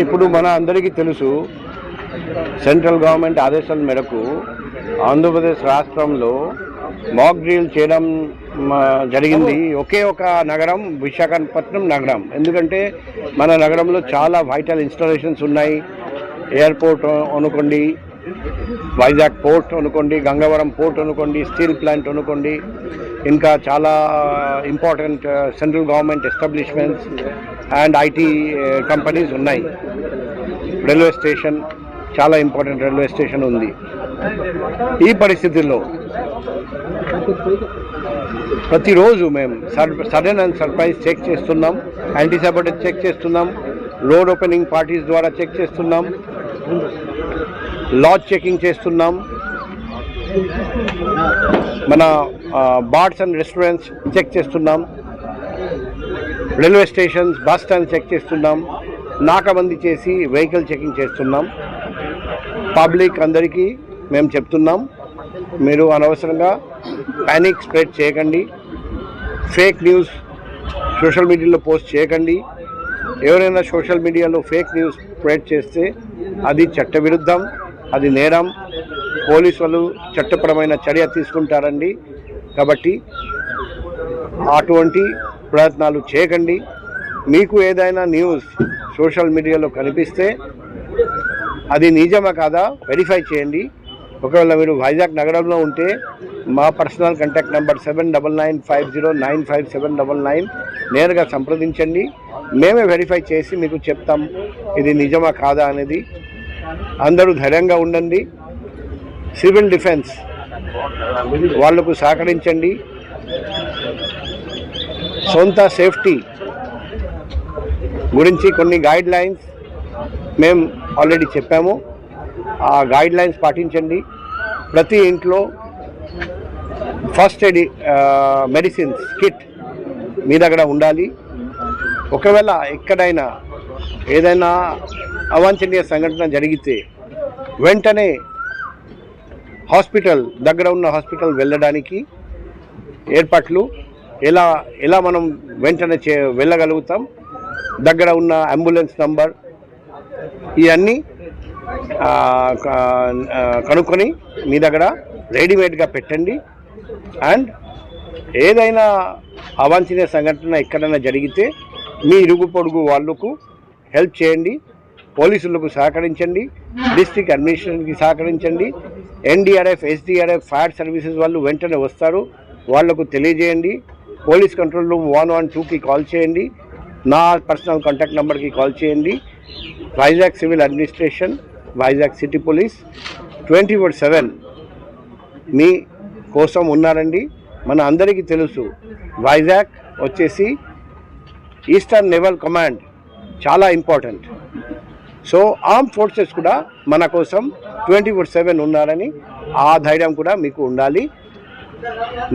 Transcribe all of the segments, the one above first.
ఇప్పుడు మన అందరికీ తెలుసు సెంట్రల్ గవర్నమెంట్ ఆదేశాల మేరకు ఆంధ్రప్రదేశ్ రాష్ట్రంలో మాక్ డ్రిల్ చేయడం జరిగింది. ఒకే ఒక నగరం విశాఖపట్నం నగరం. ఎందుకంటే మన నగరంలో చాలా వైటల్ ఇన్స్టాలేషన్స్ ఉన్నాయి. ఎయిర్పోర్ట్ అనుకోండి వైజాగ్ పోర్ట్ అనుకోండి గంగవరం పోర్ట్ అనుకోండి స్టీల్ ప్లాంట్ అనుకోండి ఇంకా చాలా important uh, central government establishments and IT uh, companies ఉన్నాయి. రైల్వే స్టేషన్ చాలా ఇంపార్టెంట్ రైల్వే స్టేషన్ ఉంది. ఈ పరిస్థితుల్లో ప్రతిరోజు మేము సడన్ అండ్ సర్ప్రైజ్ చెక్ చేస్తున్నాం యాంటీసెబటిక్ చెక్ చేస్తున్నాం రోడ్ ఓపెనింగ్ పార్టీస్ ద్వారా చెక్ చేస్తున్నాం. లాజ్ చెకింగ్ చేస్తున్నాం. మన బార్స్ అండ్ రెస్టారెంట్స్ చెక్ చేస్తున్నాం. Railway stations bus stand check చేస్తున్నాం. నాకబంది చేసి వెహికల్ చెకింగ్ చేస్తున్నాం. పబ్లిక్ అందరికీ మేము చెప్తున్నాం. మీరు అనవసరంగా ప్యానిక్ స్ప్రెడ్ చేయకండి. ఫేక్ న్యూస్ సోషల్ మీడియాలో పోస్ట్ చేయకండి. ఎవరైనా సోషల్ మీడియాలో ఫేక్ న్యూస్ స్ప్రెడ్ చేస్తే అది చట్టవిరుద్ధం. అది నేరం. పోలీసు వాళ్ళు చట్టపరమైన చర్య తీసుకుంటారండి. కాబట్టి అటువంటి ప్రయత్నాలు చేయకండి. మీకు ఏదైనా న్యూస్ సోషల్ మీడియాలో కనిపిస్తే అది నిజమా కాదా వెరిఫై చేయండి. ఒకవేళ మీరు వైజాగ్ నగరంలో ఉంటే మా personal contact number seven double nine five zero nine five seven double nine నేరుగా సంప్రదించండి. మేమే వెరిఫై చేసి మీకు చెప్తాం ఇది నిజమా కాదా అనేది. అందరూ ధైర్యంగా ఉండండి. సివిల్ డిఫెన్స్ వాళ్ళకు సహకరించండి. సొంత సేఫ్టీ గురించి కొన్ని గైడ్ లైన్స్ మేము ఆల్రెడీ చెప్పాము. ఆ గైడ్ లైన్స్ పాటించండి. ప్రతి ఇంట్లో ఫస్ట్ ఎయిడ్ మెడిసిన్స్ కిట్ మీ దగ్గర ఉండాలి. ఒకవేళ ఎక్కడైనా ఏదైనా అవాంఛనీయ సంఘటన జరిగితే వెంటనే హాస్పిటల్ దగ్గర ఉన్న హాస్పిటల్ వెళ్ళడానికి ఏర్పాట్లు ఎలా ఎలా మనం వెంటనే చే వెళ్ళగలుగుతాం దగ్గర ఉన్న అంబులెన్స్ నంబర్ ఇవన్నీ కనుక్కొని మీ దగ్గర రెడీమేడ్గా పెట్టండి. అండ్ ఏదైనా అవాంఛనీయ సంఘటన ఎక్కడైనా జరిగితే మీ ఇరుగు పొడుగు వాళ్ళకు హెల్ప్ చేయండి. పోలీసులకు సహకరించండి డిస్ట్రిక్ట్ అడ్మినిస్ట్రేషన్కి సహకరించండి. ఎన్డీఆర్ఎఫ్ ఎస్డీఆర్ఎఫ్ ఫైర్ సర్వీసెస్ వాళ్ళు వెంటనే వస్తారు. వాళ్ళకు తెలియజేయండి. Police control room one one టూకి కాల్ చేయండి. నా పర్సనల్ కాంటాక్ట్ నెంబర్కి కాల్ చేయండి. Vizag civil administration Vizag city police twenty four seven మీ కోసం ఉన్నారండి. మన అందరికీ తెలుసు వైజాగ్ వచ్చేసి ఈస్టర్న్ నేవల్ కమాండ్ చాలా ఇంపార్టెంట్. సో ఆర్మ్ ఫోర్సెస్ కూడా మన కోసం ట్వంటీ ఫోర్ సెవెన్ ఉన్నారని ఆ ధైర్యం కూడా మీకు ఉండాలి.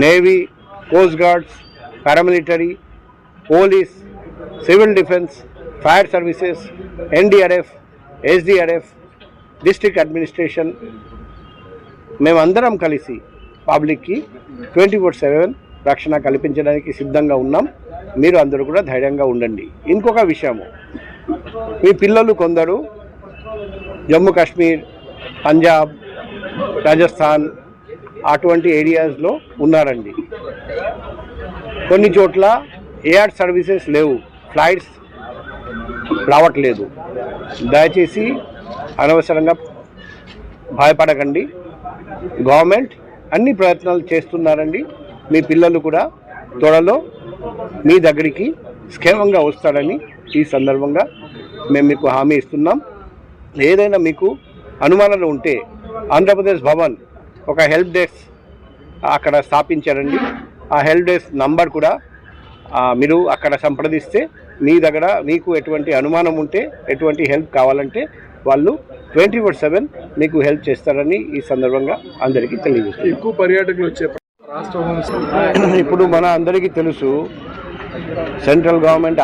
Navy coast guards paramilitary police civil defence fire services NDRF SDRF district administration మేమందరం కలిసి పబ్లిక్కి ట్వంటీ ఫోర్ సెవెన్ రక్షణ కల్పించడానికి సిద్ధంగా ఉన్నాం. మీరు అందరూ కూడా ధైర్యంగా ఉండండి. ఇంకొక విషయము. మీ పిల్లలు కొందరు జమ్మూ కాశ్మీర్ పంజాబ్ రాజస్థాన్ అటువంటి ఏరియాస్లో ఉన్నారండి. కొన్ని చోట్ల ఏఆర్ సర్వీసెస్ లేవు ఫ్లైట్స్ రావట్లేదు. దయచేసి అనవసరంగా భయపడకండి. గవర్నమెంట్ అన్ని ప్రయత్నాలు చేస్తున్నారండి. మీ పిల్లలు కూడా త్వరలో మీ దగ్గరికి క్షేమంగా వస్తాడని ఈ సందర్భంగా మేము మీకు హామీ ఇస్తున్నాం. ఏదైనా మీకు అనుమానాలు ఉంటే ఆంధ్రప్రదేశ్ భవన్ ఒక హెల్ప్ డెస్క్ అక్కడ స్థాపించారండి. ఆ హెల్ప్ డెస్క్ నంబర్ కూడా మీరు అక్కడ సంప్రదిస్తే మీ దగ్గర మీకు ఎటువంటి అనుమానం ఉంటే ఎటువంటి హెల్ప్ కావాలంటే వాళ్ళు ట్వంటీ ఫోర్ సెవెన్ మీకు హెల్ప్ చేస్తారని ఈ సందర్భంగా అందరికీ తెలియజేస్తారు ఎక్కువ పర్యాటకులు వచ్చే రాష్ట్ర ఇప్పుడు మన అందరికీ తెలుసు సెంట్రల్ గవర్నమెంట్